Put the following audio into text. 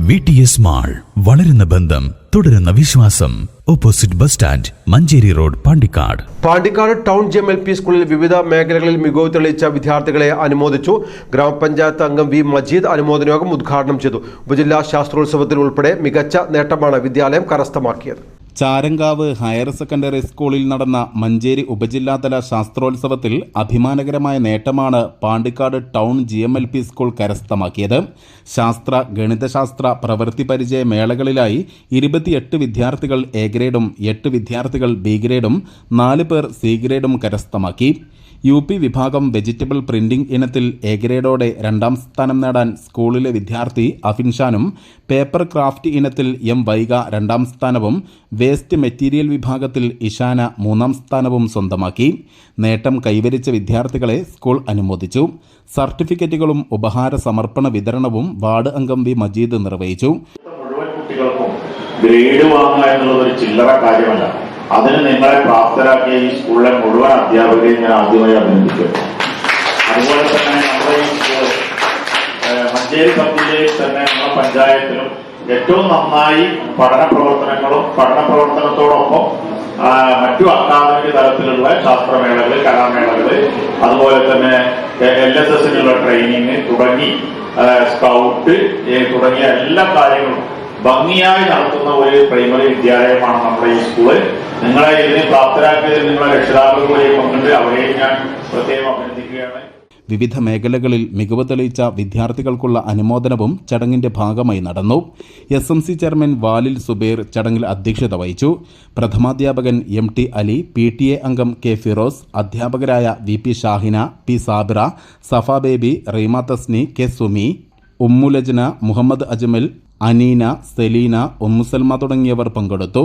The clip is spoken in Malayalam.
വി ടി എസ് മാൾ വളരുന്ന ബന്ധം തുടരുന്ന വിശ്വാസം. Opposite bus stand Manjeri road Pandikkad. Pandikkad town G M L P സ്കൂളിൽ വിവിധ മേഖലകളിൽ മികവ് തെളിയിച്ച വിദ്യാർത്ഥികളെ അനുമോദിച്ചു. ഗ്രാമപഞ്ചായത്ത് അംഗം വി മജീദ് അനുമോദന യോഗം ഉദ്ഘാടനം ചെയ്തു. ഉപജില്ലാ ശാസ്ത്രോത്സവത്തിൽ ഉൾപ്പെടെ മികച്ച നേട്ടമാണ് വിദ്യാലയം കരസ്ഥമാക്കിയത്. ചാരങ്കാവ് ഹയർ സെക്കൻഡറി സ്കൂളിൽ നടന്ന മഞ്ചേരി ഉപജില്ലാതല ശാസ്ത്രോത്സവത്തിൽ അഭിമാനകരമായ നേട്ടമാണ് Pandikkad town G M L P school കരസ്ഥമാക്കിയത്. ശാസ്ത്ര ഗണിതശാസ്ത്ര പ്രവൃത്തി പരിചയ മേളകളിലായി ഇരുപത്തിയെട്ട് വിദ്യാർത്ഥികൾ എ ഗ്രേഡും എട്ട് വിദ്യാർത്ഥികൾ ബി ഗ്രേഡും നാല് പേർ സി ഗ്രേഡും കരസ്ഥമാക്കി. യു പി വിഭാഗം വെജിറ്റബിൾ പ്രിന്റിംഗ് ഇനത്തിൽ എ ഗ്രേഡോടെ രണ്ടാം സ്ഥാനം നേടാൻ സ്കൂളിലെ വിദ്യാർത്ഥി അഫിൻഷാനും പേപ്പർ ക്രാഫ്റ്റ് ഇനത്തിൽ എം വൈഗ രണ്ടാം സ്ഥാനവും വേസ്റ്റ് മെറ്റീരിയൽ വിഭാഗത്തിൽ ഇഷാന മൂന്നാം സ്ഥാനവും സ്വന്തമാക്കി. നേട്ടം കൈവരിച്ച വിദ്യാർത്ഥികളെ സ്കൂൾ അനുമോദിച്ചു. സർട്ടിഫിക്കറ്റുകളും ഉപഹാര സമർപ്പണ വിതരണവും വാർഡ് അംഗം വി മജീദ് നിർവഹിച്ചു. ഗ്രേഡ് വാങ്ങുക എന്നുള്ളത് ഒരു ചില്ലറ കാര്യമല്ല. അതിന് നിങ്ങളെ പ്രാപ്തരാക്കിയ ഈ സ്കൂളിലെ മുഴുവൻ അധ്യാപകരെയും ഞാൻ ആദ്യമായി അഭിനന്ദിക്കും അതുപോലെ തന്നെ നമ്മുടെ ഈ സ്കൂൾ മഞ്ചേരി സബ് ജില്ലയിൽ തന്നെ നമ്മുടെ പഞ്ചായത്തിലും ഏറ്റവും നന്നായി പഠന പ്രവർത്തനങ്ങളും പഠന പ്രവർത്തനത്തോടൊപ്പം മറ്റു അക്കാദമിക് തലത്തിലുള്ള ശാസ്ത്രമേളകൾ കലാമേളകൾ അതുപോലെ തന്നെ എൽ എസ് എസിനുള്ള ട്രെയിനിങ് തുടങ്ങി സ്കൗട്ട് തുടങ്ങിയ എല്ലാ കാര്യങ്ങളും ഭംഗിയായി നടത്തുന്ന ഒരു പ്രൈമറി വിദ്യാലയമാണ് നമ്മുടെ ഈ സ്കൂൾ. നിങ്ങളെ ഇതിന് പ്രാപ്തരാക്കിയതിൽ നിങ്ങളെ രക്ഷിതാക്കളുമായി പങ്കുണ്ട്. അവരെ ഞാൻ പ്രത്യേകം അഭിനന്ദിക്കുകയാണ് വിവിധ മേഖലകളിൽ മികവ് തെളിയിച്ച വിദ്യാർത്ഥികൾക്കുള്ള അനുമോദനവും ചടങ്ങിന്റെ ഭാഗമായി നടന്നു. S M C chairman Valil Zubair ചടങ്ങിൽ അധ്യക്ഷത വഹിച്ചു. പ്രഥമാധ്യാപകൻ M T Ali P T A അംഗം കെ ഫിറോസ് അധ്യാപകരായ V P Shahina P Sabira Safa Baby Reema Tasni K Sumi Ummulajana Muhammad Ajmal Aneena Selina Ummusalma തുടങ്ങിയവർ പങ്കെടുത്തു.